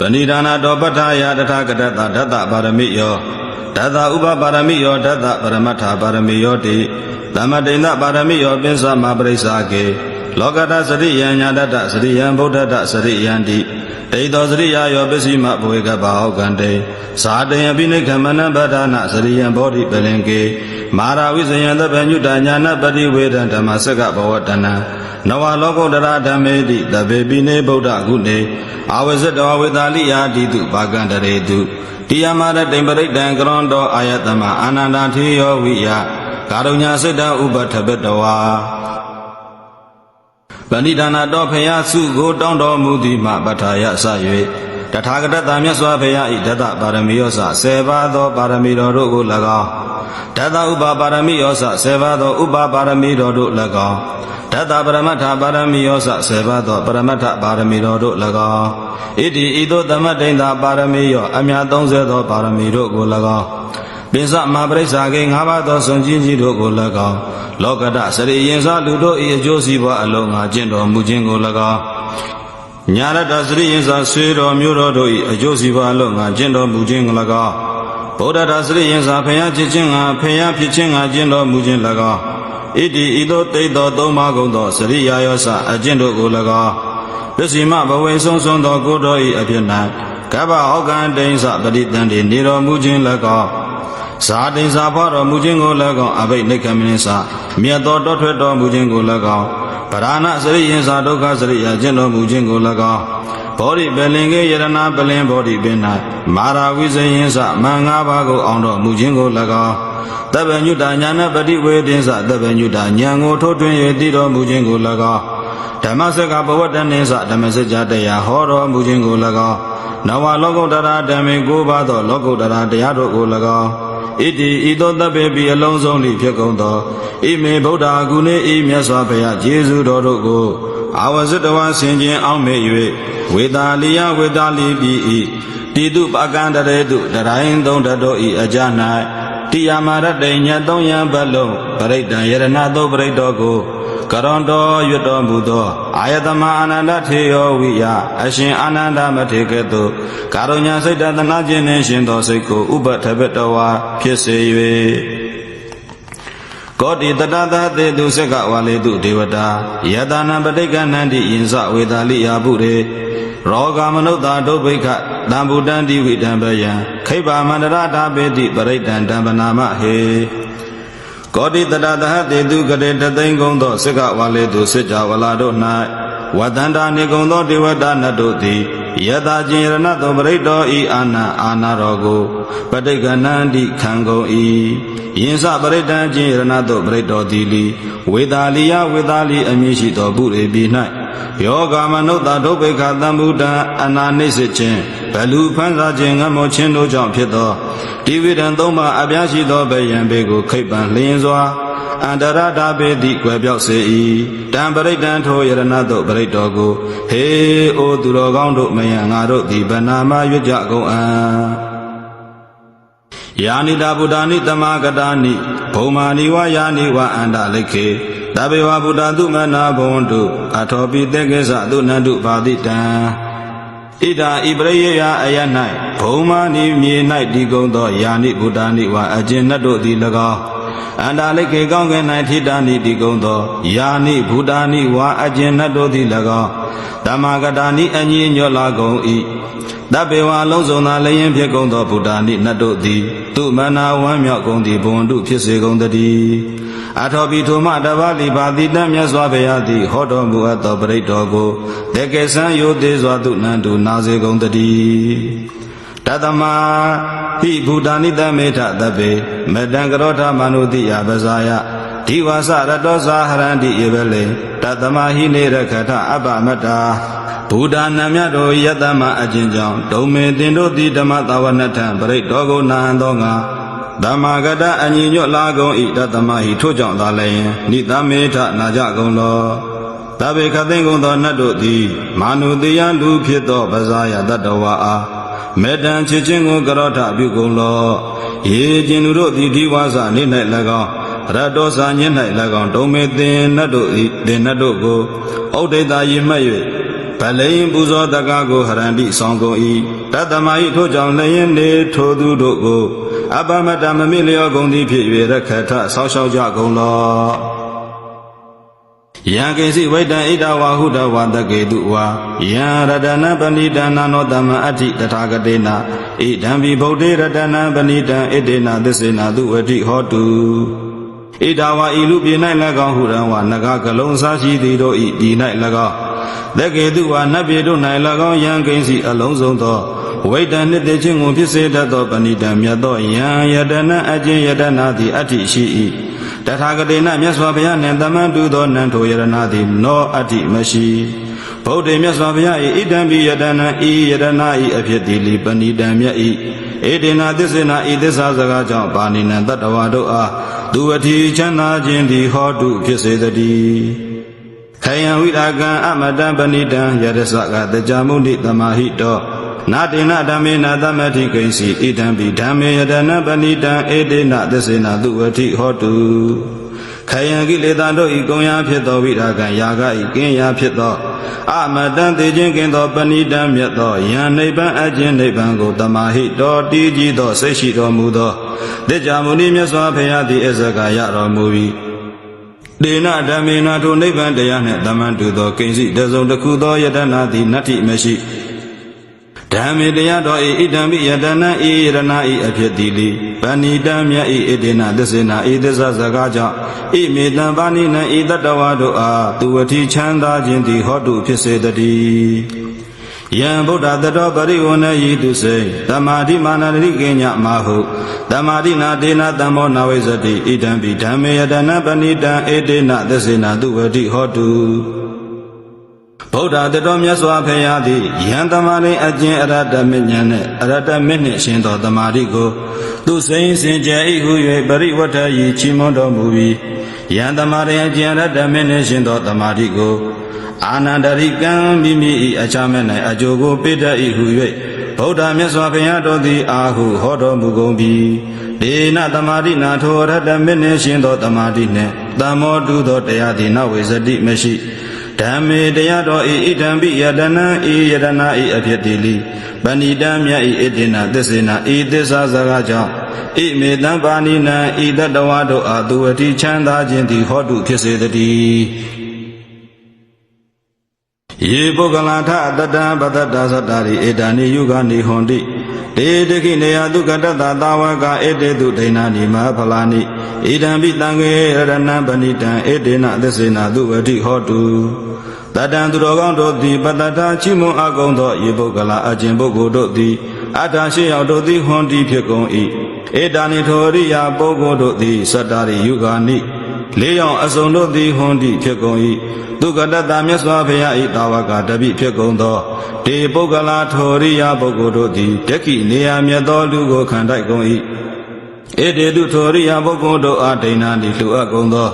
ပဏိဒါနာတောပဋ္ဌာယတထာဂတတဓတ္တပါရမိယောဓတ္တဥပပါရမိယောဓတ္တပရမတ္ထပါရမိယောတိသမတိန်ပါရမိယောပိစ္ဆမပရိစ္ဆာကေလောကတသရိယံညာတတသရိယံဗုဒ္ဓတသရိယံတိဒိဋ္ဌောသရိယာယောပစ္စည်းမဘဝေကဘာဟောကံတေဇာတယံပိနိခမနဗဒနာသရိယံဘောဓိပလင်ကေမာရဝိဇယံသဗ္ဗညုတညာနပတိဝေဒံဓမ္မစကဘဝတနံ နဝလောကုတ္တရာဓမ္မေတိတဗေပိနေဗုဒ္ဓဂုနေအာဝဇတဝဝေတာလိယာတိတုဘာကံတရေတုတိယမရတိံပရိဒံကရွန်တောအာယတမအာနန္ဒာထေယောဝိယကာရုညစိတ္တဥပထဘတဝါပဏိဒါနာတော်ဖရာစုကိုတောင်းတော်မူသည်မှပဋ္ဌာယဆ၍ တထာဂတတမြတ်စွာဘုရားဤတတပါရမီယောစဆေပါသောပါရမီတော်တို့ကို၎င်းတတဥပပါရမီယောစဆေပါသောဥပပါရမီတော်တို့၎င်းတတပရမတ္ထပါရမီယောစဆေပါသောပရမတ္ထပါရမီတော်တို့၎င်းဣတိဤသို့သမတ္တိန်သာပါရမီယောအမြတ်30သောပါရမီတို့ကို၎င်းပိစမပရိစ္ဆာကေ၅ပါးသောစွန်ကြီးကြီးတို့ကို၎င်းလောကတစရိယင်္စလူတို့၏အကျိုးစီးပွားအလုံးငါကျင့်တော်မူခြင်းကို၎င်း ညာရတစရိယင်္စဆွေတော်မျိုးတော်တို့၏အကျိုးစီးပွားအလုံးငါကျင့်တော်မူခြင်းကို၎င်းဗုဒ္ဓတာစရိယင်္စဖယားဖြစ်ခြင်းငါဖယားဖြစ်ခြင်းငါကျင့်တော်မူခြင်း၎င်းဣတိဤသို့တိတ်သောသုံးပါးကုန်သောစရိယာယောစအကျင့်တို့ကို၎င်းပစ္စည်းမဘဝေဆုံးဆုံးသောကိုယ်တော်၏အဖြစ်၌ကဗ္ဗဟောကံတိန်စပရိတန်တိနေတော်မူခြင်း၎င်းဇာတိန်စာဖောတော်မူခြင်းကို၎င်းအဘိနိကမင်းစာမြတ်တော်တော်ထွက်တော်မူခြင်းကို၎င်း ဗราဏစရိယင်စာဒုက္ခစရိယာကျင့်တော်မူခြင်းကို၎င်းဘောဓိပလင်ကေယရဏပလင်ဘောဓိပင်၌မာရာဝိဇယင်စမန်၅ပါးကိုအောင်တော်မူခြင်းကို၎င်းတပ္ပညုတညာနပတိဝေတင်္စတပ္ပညုတဉာဏ်ကိုထိုးထွင်း၍တည်တော်မူခြင်းကို၎င်းဓမ္မစကဘဝတ္တနိသဓမ္မစကြာတရားဟောတော်မူခြင်းကို၎င်းနဝလောကုတ္တရာဓမ္မေကိုးပါးသောလောကုတ္တရာတရားတို့ကို၎င်း ဣတိဤသို့တပ်ပေပြီးအလုံးစုံလိဖြစ်ကုန်သောဣမေဗုဒ္ဓဂုဏေဤမြတ်စွာဘုရားယေရှုတော်တို့ကိုအာဝဇ္တဝါဆင်ခြင်းအောင်မေ၍ဝေတာလိယဝေတာလိပိဤတိတုပကံတရေတုတရိုင်းသုံးတတော်ဤအကြ၌တိယမရတေညသုံးယံဘလုံးပရိဒံယရဏသောပရိတော်ကို ကရွန်တော်ရွတ်တော်မူသောအာယတမအာနန္ဒထေယောဝိယအရှင်အာနန္ဒမထေကဲ့သို့ကာရုညာစိတ်တသနာခြင်းနှင့်ရှင်သောစိတ်ကိုဥပထဘတဝါဖြစ်စေ၍ကောတိတတသသေတုစကဝါလေတုဒေဝတာယတနာပဋိက္ခဏန္တိယင်္စဝေတာလိယာပုရေရောဂမနုဿာဒုဗ္ဗိခတံဗုတံတိဝိတံပယံခိဗ္ဗမန္တရတာပေတိပရိတံတံပနာမဟေ ကောတိတတသဟတေတုကရေတသိင်္ဂုံသောစကဝါလေတုစစ်ကြဝလာတို့၌ဝတန္တာနေကုံသောဒေဝတာနတ်တို့သည်ယတာကျင်ရဏသောပရိတောဤအာနာအာနာတော်ကိုပဋိက္ခဏန္တိခံကုန်၏ယင်္စပရိတံကျင်ရဏသောပရိတောတိလီဝေတာလီယဝေတာလီအမည်ရှိသောပုရိပိ၌ယောဂမနုဿဒုဗ္ဗေခသံဗုဒ္ဓအနာနိစ္စခြင်း ဘလူဖန်စားခြင်းငမောခြင်းတို့ကြောင့်ဖြစ်သောဒီဝိဒံသုံးပါအပြားရှိသောဗယံဘေကိုခိတ်ပံလျင်စွာအန္တရတာပေတိကွယ်ပြောက်စေ၏တံပရိဒံထိုယရဏသို့ပရိတော်ကိုဟေအိုသူတော်ကောင်းတို့မယံငါတို့သည်ဗနာမရွတ်ကြကုန်အံ့ယာနိတာဗုဒ္ဓနိတမဂတာနိဘုံမာနိဝါယာနိဝါအန္တလိခေတဘေဝဗုဒ္ဓသူမနာဘုံတုအထောပိတေကေသသုနန္တုပါတိတံ ဣဒာဣပရိယယအယ၌ဘုံမာနိမြေ၌ဒီကုံသောယာနိဗုဒ္ဓနိဝါအကျဉ်နှတ်တို့သည်၎င်းအန္တလိခေကောင်းကင်၌ထိတာနိဒီကုံသောယာနိဗုဒ္ဓနိဝါအကျဉ်နှတ်တို့သည်၎င်းဓမ္မဂတာနိအညီညွတ်လာကုန်၏တပေဝါလုံးစုံသာလျင်ဖြစ်ကုန်သောဗုဒ္ဓနိနတ်တို့သည်သူမနာဝမ်းမြောက်ကုန်သည်ဘုံတုဖြစ်စေကုန်တည်း အထောပိထုမတပါဠိပါတိတမြတ်စွာဘုရားသည်ဟောတော်မူအပ်သောပရိတ်တော်ကိုတကယ်ဆန်းယိုသေးစွာသူနန္တုနာစေကုန်တည်းတသမဟိဘူတာနိတမေထသဗ္ဗေမတံကရောထမနုတိယပဇာယဒီဝါစရတောဇာဟရန္တိဧဝလေတသမဟိနေရခထအပ္ပမတ္တာဘုဒ္ဓနာမြတ်တို့ယတမအချင်းကြောင့်ဒုံမေတင်တို့သည်ဓမ္မသာဝနထံပရိတ်တော်ကိုနာဟံသောငါ ဓမ္မဂတအညီညွတ်လာကုန်ဤတသမဟိထို့ကြောင့်သာလည်းနိသမေထနာကြကုန်လောတဗေခသိင်ကုန်သောနတ်တို့သည်မာနုတေယလူဖြစ်သောပဇာယတတဝါအားမေတ္တံချစ်ခြင်းကိုကရောထပြုကုန်လောရေကျင်လူတို့သည်ဒီဝါစာနေ၌၎င်းရတောစာညင်း၌၎င်းဒုံမေသင်နတ်တို့သည်သင်နတ်တို့ကိုဩဒိတာယိမှတ်၍ဗလိန်ပူဇော်တကားကိုဟရန္တိဆောင်ကုန်၏တတ္တမဤထို့ကြောင့်လျင်နေထိုသူတို့ကို အပမတ္တမမိလျောကုန်သည်ဖြစ်၍ရခထဆောက်ရှောက်ကြကုန်လော့ယံကိစီဝိတံဣဒဝါဟုတဝါတကေတုဝါယံရတနာပဏိတနာနောတမအဋ္ဌိတထာဂတေနာဣဒံဘိဗုဒ္ဓေရတနာပဏိတံဣတေနာသစ္စေနာသူဝတိဟောတုဣဒဝါဤလူပြေ၌၎င်းဟုရံဝါနဂကလုံးစားရှိသည်တို့ဤဒီ၌၎င်း တကေတုဝါနတ်ပြေတို့၌၎င်းယံကိစီအလုံးစုံသောဝိတံနှစ်သိချင်းကိုဖြစ်စေတတ်သောပဏိတံမြတ်သောယံယတနာအကျင့်ယတနာသည်အဋ္ဌိရှိ၏တထာဂတေနမြတ်စွာဘုရားနှင့်တမန်တူသောနံထိုယရနာသည်နောအဋ္ဌိမရှိဗုဒ္ဓေမြတ်စွာဘုရား၏ဣဒံပိယတနာဤယတနာဤအဖြစ်သည်လီပဏိတံမြတ်၏ဧတေနာသစ္စေနာဤသစ္စာစကားကြောင့်ပါဏိနံတတ္တဝါတို့အားသူအထီချမ်းသာခြင်းသည်ဟောတုဖြစ်စေတည်း ခယံဝိရာကံအမတံပဏိတံယရစကတကြမုနိတမဟိတောနာတေနဓမ္မေနသမတိကိဉ္စီဣဒံပိဓမ္မေယတနာပဏိတံဧတေနသစ္စေနာသူဝတိဟောတုခယံကိလေသာတို့ဤကုံရာဖြစ်သောဝိရာကံယာကဤကင်းရာဖြစ်သောအမတံတေခြင်းကင်းသောပဏိတံမြတ်သောယံနိဗ္ဗာန်အကျဉ်နိဗ္ဗာန်ကိုတမဟိတောတီးကြီးသောစိတ်ရှိတော်မူသောတေကြမုနိမြတ်စွာဘုရားသည်အစကရတော်မူ၏ ဒေနဓမ္မေနာထိုနိဗ္ဗာန်တရားနှင့်တမန်တူသောကိဉ္စီတစုံတစ်ခုသောယတနာသည်နတ္ထိမရှိဓမ္မေတရားတော်ဤဣဒံပိယတနာဤရဏဤအဖြစ်သည်လိဗဏိတံမြတ်ဤဣဒေနသစ္စေနာဤသစ္စာစကားကြောင့်ဣမေတံပါဏိနံဤတတ္တဝါတို့အားသူဝတိချမ်းသာခြင်းသည်ဟောတုဖြစ်စေတည်း ယံဗုဒ္ဓတတော်ပရိဝဏယေတုစေတမာတိမာနတိကိညမဟုတမာတိနာဒေနာတမ္မောနာဝိဇတိဣဒံပိဓမ္မေယတနာပဏိတံဧတေနသစ္စေနာသူဝတိဟောတုဗုဒ္ဓတတော်မြတ်စွာဘုရားသည်ယံတမာရိအကျင့်အရတ္တမဉ္ဇဉ်နှင့်အရတ္တမနှင့်ရှင်သောတမာတိကိုသူစိန်စင်ကြယ်ဤဟု၍ပရိဝတ္ထယီချီးမွမ်းတော်မူပြီးယံတမာရိအကျင့်အရတ္တမနှင့်ရှင်သောတမာတိကို အာနန္ဒရိကံမိမိ၏အချမ်းမဲ့၌အကျိုးကိုပိတ္တဤဟု၍ဗုဒ္ဓမြတ်စွာဘုရားတော်သည်အာဟုဟောတော်မူကုန်ပြီဒေနတမာတိနာထိုရတ္တမနှင့်ရှင်သောတမာတိနှင့်တမောတုသောတရားသည်နဝေစတိမရှိဓမ္မေတရားတော်ဤဣဒံပိယတနာဤယတနာဤအဖြစ်တိလိပဏိတံမြတ်ဤဣတိနာသစ္စေနာဤသစ္စာစကားကြောင့်ဣမေတံပါဏိနံဤတတဝါတို့အားသူအတိချမ်းသာခြင်းသည်ဟောတုဖြစ်စေတည်း ယေပုဂ္ဂလာထတတံပတ္တသတ္တာရိဧတနိယုဂနိဟွန်တိတေတခိနေယတုကတတသာဝကဧတေတုဒိဏာနိမဖလာနိဣဒံပိတံခေရတနံပဏိတံဧတေနသစ္စေနာသူဝတိဟောတုတတံသူတော်ကောင်းတို့သည်ပတ္တထာချိမွန်အကုံသောယေပုဂ္ဂလာအကျင့်ပုဂ္ဂိုလ်တို့သည်အထာရှိရောက်တို့သည်ဟွန်တိဖြစ်ကုန်၏ဧတာနိထောရိယပုဂ္ဂိုလ်တို့သည်စတ္တာရိယုဂာနိ လေးယောင်အစုံတို့သည်ဟွန်တိဖြစ်ကုန်၏သူကတတမြတ်စွာဘုရား၏တာဝကတပိဖြစ်ကုန်သောဒေပုဂ္ဂလာထောရိယပုဂ္ဂိုလ်တို့သည်တက္ခိနေယမြတ်သောလူကိုခံတိုက်ကုန်၏ ဧတေတုထောရိယပုဂ္ဂိုလ်တို့အားဒိဏာတိလှူအပ်ကုန်သော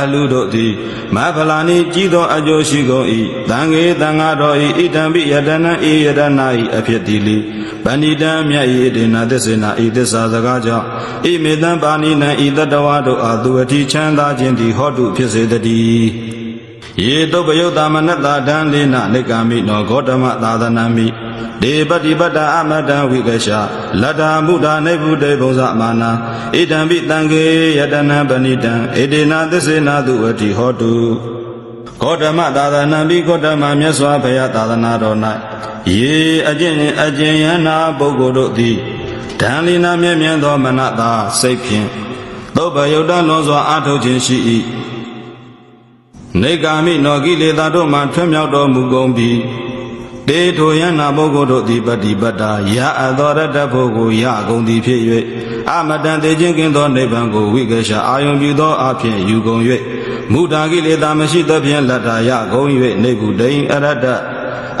အလူတို့သည်မဖလာနိကြီးသောအကျိုးရှိကုန်၏တံငေတံဃာတော်၏ဣတံပိယတနာဤယတနာ၏အဖြစ်တိလိဗန္ဒီတံမြတ်ဤဒေနာသစ္စေနာဤသစ္စာစကားကြောင့်ဣမေတံပါဏိနံဤတတဝါတို့အားသူအတိချမ်းသာခြင်းသည်ဟောတုဖြစ်စေတည်းယေတုပယုတ်တာမနတဒံလေနနိကာမိနောဂေါတမသာသနာမိ ဒေပတိပတ္တအမတံဝိကရှာလတ္တာမုဒ္ဒနေဗုတေဘုံဇမာနာဣဒံပိတံခေယတနံပဏိတံဣဒေနာသစ္စေနာသူဝတိဟောတုဂေါတမသာသနာမိဂေါတမမြတ်စွာဘုရားသာသနာတော်၌ယေအကျင့်အကျင့်ယနာပုဂ္ဂိုလ်တို့သည်ဓာလီနာမြဲမြံသောမနတာစိတ်ဖြင့်သုဘယုတ်တလွန်စွာအာထုတ်ခြင်းရှိ၏နေကာမိနောကိလေသာတို့မှထွံ့မြောက်တော်မူကုန်ပြီ တေထိုယနာပုဂ္ဂိုလ်တို့သည်ပฏิပတ္တာယအသောရတ္တဖို့ကိုယအကုန်သည်ဖြစ်၍အမတန်သေးခြင်းကင်းသောနိဗ္ဗာန်ကိုဝိကရှအာယုံပြုသောအဖြစ်ယူကုန်၍မူတာကိလေသာမရှိသဖြင့်လတ္တာယကုန်၍နေကုတိန်အရတ္တ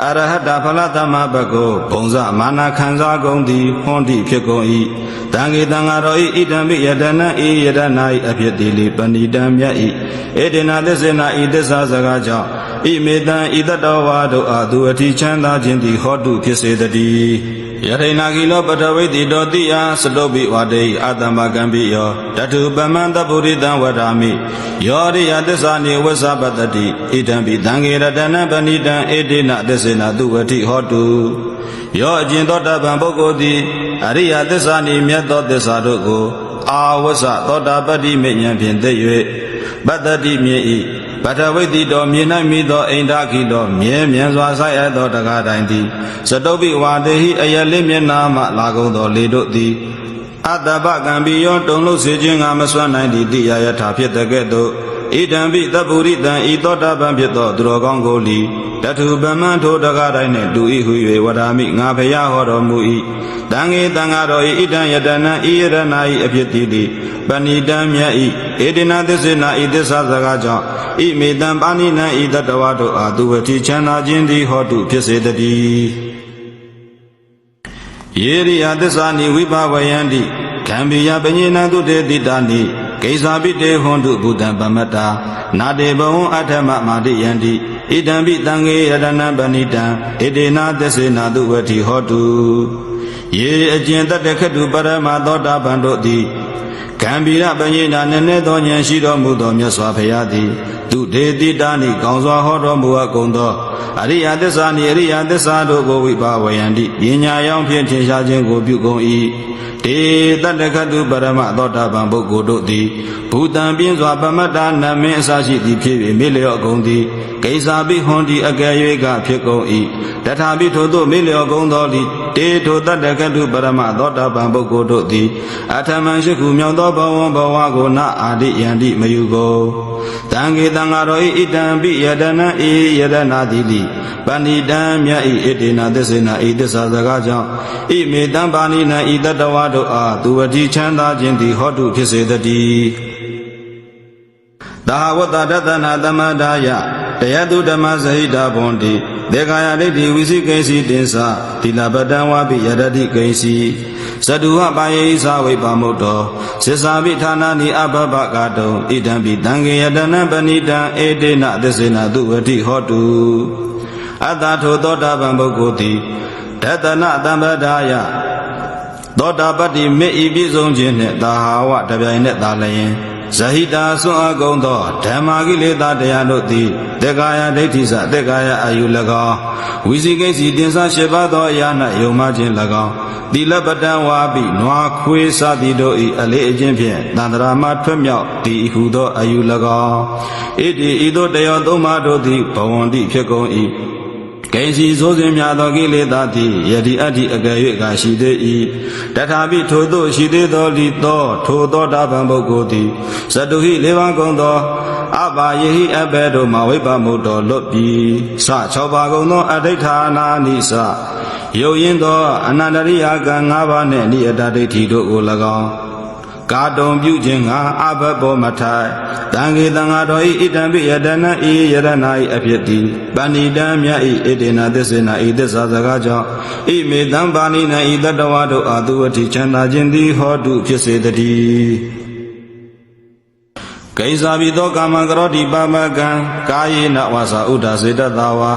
အရဟတဖလသမဘကောဘုံဇမာနာခံစားကုန်သည်ဟွန်တိဖြစ်ကုန်၏တံဃေတံဃာတော်ဤဣဒံပိယတနာဤယတနာဤအဖြစ်တိလိပဏိတံမြတ်ဤဧတေနာသစ္စေနာဤသစ္စာစကားကြောင့် ဣမေတံဤတတဝါတို့အားသူအထိချမ်းသာခြင်းသည်ဟောတုဖြစ်စေတည်းယထိနာကိလောပထဝိတိတောတိယစတုပိဝတေအာတမကံပိယောတထုပမန္တပုရိတံဝဒာမိယောရိယသစ္စာနိဝဆပတ္တိဣဒံပိတံဃေရတနပဏိတံဧတေနသစ္စေနာသူဝတိဟောတုယောအကျင်သောတာပန်ပုဂ္ဂိုလ်သည်အရိယသစ္စာနှင့်မြတ်သောသစ္စာတို့ကို အာဝဆသောတာပတ္တိမေဉဏ်ဖြင့်သိ၍ပတ္တတိမြေဤ ပထဝိတ္တိတော်မြေ၌မိသောအိန္ဒခိတော်မြဲမြံစွာဆိုင်အပ်သောတကားတိုင်းသည်စတုပိဝါတေဟိအယလေးမျက်နာမှလာကုန်သောလေတို့သည်အတ္တပကံပိယောတုံလို့စေခြင်းငါမစွမ်းနိုင်သည့်တရားယထာဖြစ်တဲ့ကဲ့သို့ ဣဒံပိတပ္ပုရိတံဤသောတာပန်ဖြစ်သောသူတော်ကောင်းကိုလီတထုဗမ္မန်ထိုတကားတိုင်းနှင့်တူ၏ဟု၍ဝဒာမိငါဖျားဟောတော်မူ၏တံငေတံဃာတော်ဤဣဒံယတနံဤယရနာဤအဖြစ်တည်သည်ပဏိတံမြတ်ဤဧတေနသစ္စေနာဤသစ္စာစကားကြောင့်ဣမေတံပါဏိနံဤတတဝါတို့အားသူဝတိချမ်းသာခြင်းသည်ဟောတုဖြစ်စေတည်းယေရိယသစ္စာနိဝိဘဝယန္တိခံပိယပညေနံတုတေတိတာနိ ကိစ္ဆာပိတေဟွန်တုဘုဒ္ဓံပမတ္တာနာတေဘဝံအထမမာတိယန္တိဣဒံပိတံငေယတနံပဏိတံဣတေနသစ္စေနာတုဝတိဟောတုယေအကျင့်တတခတုပရမသောတာပန်တို့သည်ကံဗီရပညေနာနည်းနည်းသောဉာဏ်ရှိတော်မူသောမြတ်စွာဘုရားသည်သူဒေတိတာနိကောင်းစွာဟောတော်မူအပ်ကုန်သောအရိယသစ္စာနိအရိယသစ္စာတို့ကိုဝိပါဝယန္တိပညာယောင်ဖြင့်ထင်ရှားခြင်းကိုပြုကုန်၏ တေတတခတုပရမသောတာပန်ပုဂ္ဂိုလ်တို့သည်ဘူတံပြင်းစွာပမတ္တာနမင်းအစရှိသည်ဖြစ်၍မေလျော့ကုန်သည်ကိစ္စာပိဟွန်ဒီအကယ်၍ကဖြစ်ကုန်၏တထာပိထိုသို့မေလျော့ကုန်သောလီတေထိုတတခတုပရမသောတာပန်ပုဂ္ဂိုလ်တို့သည်အထမံရှိခုမြောက်သောဘဝဘဝကိုနအာတိယန္တိမယူကုန် တံဃေတံဃာတော်ဤဣတံပိယတနာဤယတနာတိတိပဏိတံမြတ်ဤဣတေနာသစ္စေနာဤသစ္စာစကားကြောင့်ဣမေတံပါဏိနံဤတတဝါတို့အားသူဝတိချမ်းသာခြင်းသည်ဟောတုဖြစ်စေတည်းသာဝတ္တတတနာသမဒါယတရားသူဓမ္မစဟိတာဘွန်တိဒေဂာယဒိဋ္ဌိဝိသိကိစီတင်္စသီလပတံဝါပိယတတိကိစီ ဇတုဟပါယေဣသဝိပါမုတ်တောစေစာပိဌာနာနိအဘဘကတုံဣဒံပိတံငေယတနံပဏိတံဧတေနသစ္စေနသူဝတိဟောတုအတ္တထိုသောတာပန်ပုဂ္ဂိုလ်သည်ဒတနတံပဒါယသောတာပတ္တိမေဤပြည့်စုံခြင်းနှင့်သာဟာဝတပြိုင်နက်သာလျင် ဇဟိတာဆွမ်းအကုံသောဓမ္မာကိလေသာတရားတို့သည်တေကာယဒိဋ္ဌိစတေကာယအာယု၎င်းဝိသိကိစီတင်္စရှိပါသောအရာ၌ယုံမှခြင်း၎င်းသီလပတံဝါပိနွားခွေးစသည်တို့၏အလေးအကျင့်ဖြင့်တန္တရာမထွက်မြောက်သည်ဟုသောအာယု၎င်းဣတိဤသို့တယောသုံးပါးတို့သည်ဘဝန္တိဖြစ်ကုန်၏ ကိဉ္စီဆိုးစင်များသောကိလေသာသည်ယတိအတ္တိအကယ်၍ကရှိသေး၏တထာပိထိုသို့ရှိသေးသောလိသောထိုသောတာပန်ပုဂ္ဂိုလ်သည်ဇတုဟိလေးပါးကုန်သောအဘာယေဟိအဘေတို့မှာဝိပ္ပမုတ်တော်လွတ်ပြီးစ၆ပါးကုန်သောအဋ္ဌာနာနိစယုတ်ရင်သောအနန္တရိယကံ၅ပါးနှင့်နိယတဒိဋ္ဌိတို့ကို၎င်း ကာတုံပြုခြင်းကအဘဘောမထိုင်တံဃေတံဃာတော်ဤဣတံပိယတနာဤယရဏဤအဖြစ်တိပဏိတံမြတ်ဤဣတေနာသစ္စေနာဤသစ္စာစကားကြောင့်ဣမေတံပါဏိနံဤတတဝါတို့အာသူဝတိချမ်းသာခြင်းသည်ဟောတုဖြစ်စေတည်း ကိစ္စာပိသောကာမံကရောတိပါမကံကာယေနဝါစာဥဒ္ဒါစေတတဝါ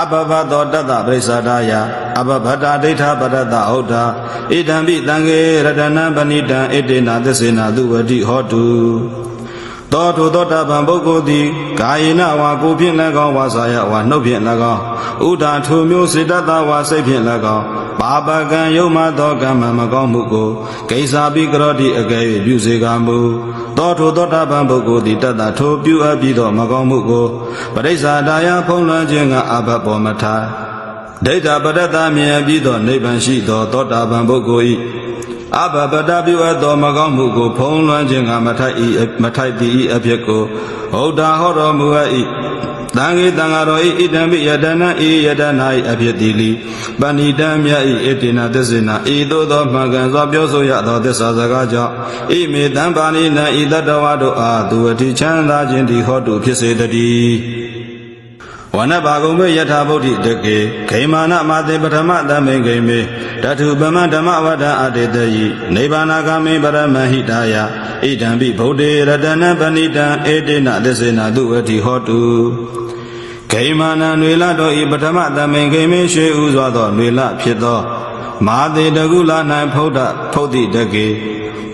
အဘဘသောတတ္တပရိစ္ဆာဒာယအဘဗတ္တဒိဋ္ဌပရတ္တဟုတ်တာဣဒံပိတံဃေရတနံပဏိတံဣတေနာသစ္စေနာသူဝတိဟောတုသောထိုသောတာပန်ပုဂ္ဂိုလ်သည်ကာယေနဝါကိုဖြင့်၎င်းဝါစာယဝါနှုတ်ဖြင့်၎င်းဥဒ္ဒါထိုမျိုးစေတတဝါစိတ်ဖြင့်၎င်း ပါပကံယုံမသောကံမမကောင်းမှုကိုဂိစာပိကရောတိအကယ်၍ပြုစေကမူသောထိုသောတာပန်ပုဂ္ဂိုလ်သည်တတ္တထိုပြုအပ်ပြီးသောမကောင်းမှုကိုပရိစ္ဆာဒါယဖုံးလွှမ်းခြင်းကအဘပေါ်မထားဒိဋ္ဌပရတ္တမြင်ပြီးသောနိဗ္ဗာန်ရှိသောသောတာပန်ပုဂ္ဂိုလ်၏အဘပတ္တပြုအပ်သောမကောင်းမှုကိုဖုံးလွှမ်းခြင်းကမထိုက်၏မထိုက်သည်၏အဖြစ်ကိုဟုတ်တာဟောတော်မူအပ်၏ တံဃေတံဃာတော်ဤဣတံပိယတနာဤယတနာဤအဖြစ်တိလီပဏိတံမြတ်ဤဣတိနာသစ္စေနာဤသို့သောမှန်ကန်စွာပြောဆိုရသောသစ္စာစကားကြောင့်ဣမေတံပါဏိနံဤတတဝါတို့အားသူအတိချမ်းသာခြင်းသည်ဟောတုဖြစ်စေတည်းဝနဘာဂုံမေယထာဗုဒ္ဓိတကေဂိမာနမတေပထမတမိန်ဂိမေတထုပမဓမ္မဝဒ္ဒအတေတယိနိဗ္ဗာနဂမေပရမဟိတာယဣဒံပိဗုဒ္ဓေရတနပဏိတံဧတေနသစ္စေနာသူဝတိဟောတု ဂိမာနံနွေလတို့ဤပထမတမင်ဂိမေရွှေဥစွာသောနွေလဖြစ်သော မာတိတကုလ၌ဖုဒ္ဓဖုဒ္ဓိတကေ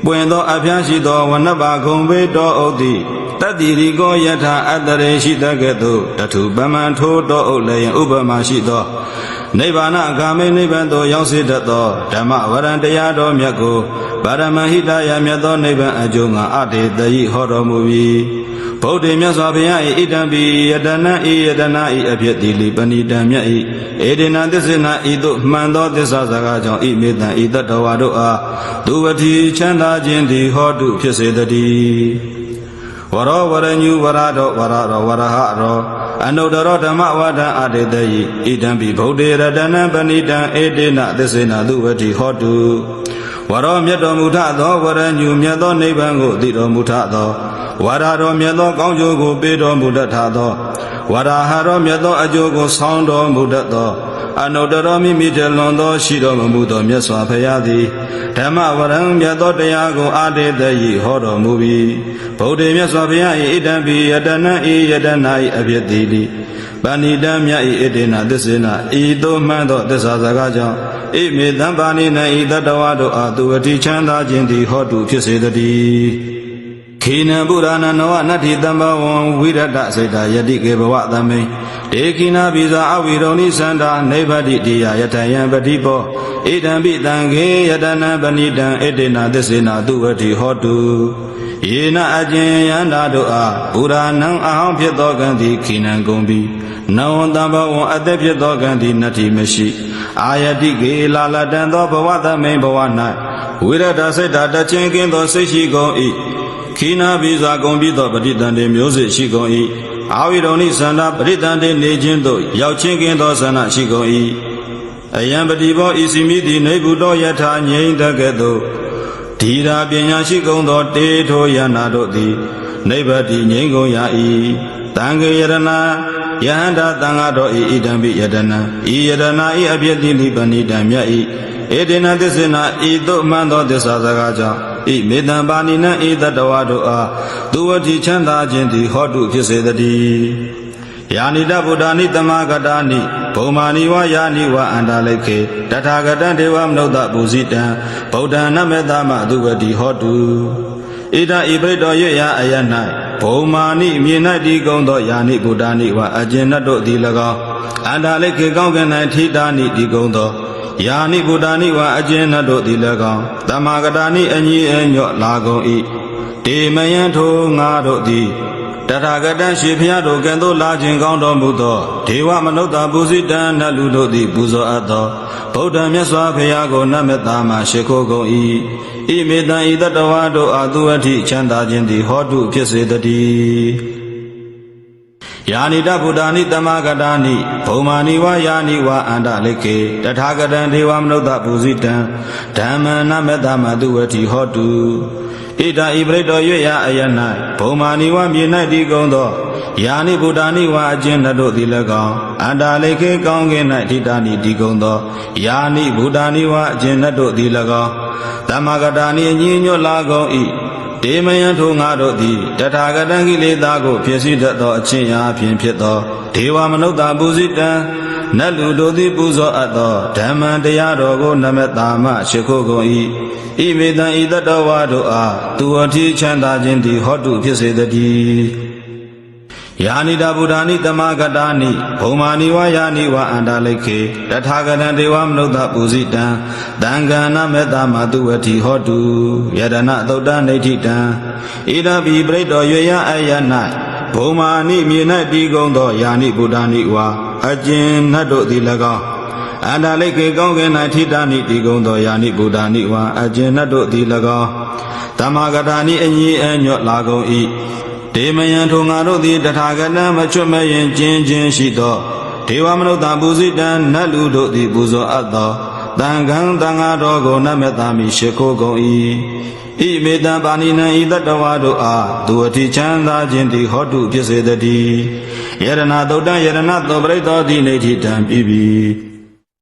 ပွင့်သောအဖျားရှိသောဝဏဘာခုံပေတော်ဥတိတတ္တိရိကောယထာအတရေရှိတကဲ့သို့တထုပမံထိုးတော်ဥလည်းဥပမာရှိသောနိဗ္ဗာန်ဂါမိနိဗ္ဗာန်သို့ရောက်စေတတ်သောဓမ္မဝရံတရားတော်မြတ်ကိုဗာရမဟိတယမြတ်သောနိဗ္ဗာန်အကျိုးငါအတေတယိဟောတော်မူ၏ ဗုဒ္ဓမြတ်စွာဘုရား၏ဣတံပိယတနာဤယတနာဤအဖြစ်တိလိပဏိတံမြတ်ဤဧဒေနာသစ္စေနာဤသို့မှန်သောသစ္စာစကားကြောင့်ဤမေတ္တံဤတတ္တဝါတို့အားသူဝတိချမ်းသာခြင်းသည်ဟောတုဖြစ်စေတည်းဝရောဝရညုဝရတော်ဝရတော်ဝရဟရောအနုတ္တရောဓမ္မဝါဒံအတေတယိဣတံပိဗုဒ္ဓေရတနံပဏိတံဧတေနသစ္စေနာသူဝတိဟောတု ဝရောမြတ်တော်မူထသောဝရညုမြတ်သောနိဗ္ဗာန်ကိုသိတော်မူထသောဝါရတော်မြတ်သောကောင်းကျိုးကိုပေးတော်မူတတ်သောဝါရဟတော်မြတ်သောအကျိုးကိုဆောင်းတော်မူတတ်သောအနုတ္တရောမိမိတလွန်သောရှိတော်မူသောမြတ်စွာဘုရားသည်ဓမ္မဝရံမြတ်သောတရားကိုအာတေတယိဟောတော်မူပြီးဗုဒ္ဓမြတ်စွာဘုရား၏ဣတံပိယတနာဤယတနာဤအဖြစ်တိလိပဏိတံမြတ်ဤဣတေနသစ္စေနာဤသို့မှန်သောသစ္စာစကားကြောင့် ဣမေတံပါဏိနံဤတတ္တဝါတို့အားသူအတိချမ်းသာခြင်းသည်ဟောတုဖြစ်စေတည်းခေနံပုရာဏနောနတ္ထိတံဘဝံဝိရတစေတယတိကေဘဝသမိန်ဒေခိနာပိဇာအဝိရုံနိသန္တာနေဗတိတိယယထယံပတိပောဣဒံပိတံခေယတနံပဏိတံဣတေနာသစ္စေနာသူဝတိဟောတုယေနအကျဉ်ယန္တာတို့အားပုရာဏံအဟောင်းဖြစ်သောကံသည်ခိနံကုန်ပြီနဝံတံဘဝံအသက်ဖြစ်သောကံသည်နတ္ထိမရှိ အာယတိကေလာလတံသောဘဝသမိန်ဘဝ၌ဝိရဒစိတ်ဓာတချင်းကင်းသောစိတ်ရှိကုန်၏ခိနာဘိဇာကုန်ပြီးသောပဋိတန်တေမျိုးစေ့ရှိကုန်၏အာဝိရုံနိသန္တာပဋိတန်တေနေခြင်းသို့ရောက်ချင်းကင်းသောဆန္ဒရှိကုန်၏အယံပတိဘောဤစီမိတိနေဘူးတော်ယထာငြိမ့်တကဲ့သို့ဒီရာပညာရှိကုန်သောတေထိုယနာတို့သည်နိဗ္ဗတိငြိမ့်ကုန်ရ၏တံခေယရဏ ယဟန္တာတံဃာတော်ဤဣဒံပိယတနာဤယတနာဤအပြည့်တိလိပဏိတံမြတ်ဤဧတေနသစ္စေနာဤသို့မှန်သောသစ္စာစကားကြောင့်ဤမေတ္တံပါဏိနံဤတတဝါတို့အားသူဝတိချမ်းသာခြင်းသည်ဟောတုဖြစ်စေတည်းယာနိတဗုဒ္ဓနိတမဂတာနိဘုံမာနိဝယာနိဝအန္တလိခေတထာဂတံဒေဝမနုဿပူဇိတံဗုဒ္ဓနမေတ္တမသူဝတိဟောတုဣဒံဤပိတောရွရာအယ၌ ဘုံမာနိမြေ၌တည်ကုံသောယာနိဗုဒ္ဓနိဝအကျဉ်တ်တို့သည်၎င်းအန္တလိခေကောင်းကင်၌ထိတာနိတည်ကုံသောယာနိဗုဒ္ဓနိဝအကျဉ်တ်တို့သည်၎င်းတမဂတာနိအညီအညော့လာကုန်၏ဒေမယံထိုငါတို့သည် တထာဂတံရှင်ဖျားတို့ကဲ့သို့လာခြင်းကောင်းတော်မူသောဒေဝမနုဿပူဇိတံနတ်လူတို့သည်ပူဇော်အပ်သောဗုဒ္ဓမြတ်စွာဘုရားကိုနတ်မေတ္တာမှရှိခိုးကုန်၏ဣမေတံဤတတဝါတို့အာသူအထိချမ်းသာခြင်းသည်ဟောတုဖြစ်စေတည်းယာနိတဗုဒ္ဓနိတမဂတာနိဘုံမာနိဝယာနိဝအန္တလိခေတထာဂတံဒေဝမနုဿပူဇိတံဓမ္မနမေတ္တာမတုဝတိဟောတု ဣဒာဣပရိတောရွရအယ၌ဘုံမာနိဝမြေ၌တည်ကုံသောယာနိဗုဒ္ဓနိဝအကျဉ်းတို့သည်၎င်းအန္တလိခေကောင်းကင်၌ထိတာနိတည်ကုံသောယာနိဗုဒ္ဓနိဝအကျဉ်းတို့သည်၎င်းသမဂတာနိညညွတ်လာကုန်၏ဒေမယံထိုငါတို့သည်တထာဂတံကိလေသာကိုဖြစ်စီတတ်သောအချင်းအားဖြင့်ဖြစ်သောဒေဝမနုဿပူဇိတံ နတ်လူတို့သည်ပူဇော်အပ်သောဓမ္မံတရားတော်ကိုနမတာမရှိခိုးကုန်၏ဣမေတံဤတတဝါတို့အားသူအထီးချမ်းသာခြင်းသည်ဟောတုဖြစ်စေတည်းယာနိတဗုဒ္ဓနိတမဂတာနိဘုံမာနိဝယာနိဝအန္တလိခေတထာဂတံဒေဝမနုဿပူဇိတံတံဃာနမေတ္တာမတုဝတိဟောတုယတနာသုတ်တနိဋ္ဌိတံဣဒပိပရိတောရွရအယ၌ဘုံမာနိမြေ၌တည်ကုံသောယာနိဗုဒ္ဓနိဝါ အကျဉ်နတ်တို့သည်၎င်းအန္တလိခေကောင်းကင်၌ထိတာနိတည်ကုံသောယာနိဗုဒ္ဓနိဝါအကျဉ်နတ်တို့သည်၎င်းတမဂတာနိအညီအညွတ်လာကုန်၏ဒေမယံထိုငါတို့သည်တထာဂတံမချွတ်မရင်ကျင်းချင်းရှိသောဒေဝမနုဿပူဇိတံနတ်လူတို့သည်ပူဇော်အပ်သောတန်ခံတန်ဃာတော်ကိုနတ်မေတ္တာမိရှိခိုးကုန်၏ ဣမေတံပါဏိနံဤတတဝါတို့အားသူအထိချမ်းသာခြင်းသည်ဟောတုဖြစ်စေတည်းယရဏသုတ်တံယရဏသောပရိသောတိနေတိတံပြီပြီ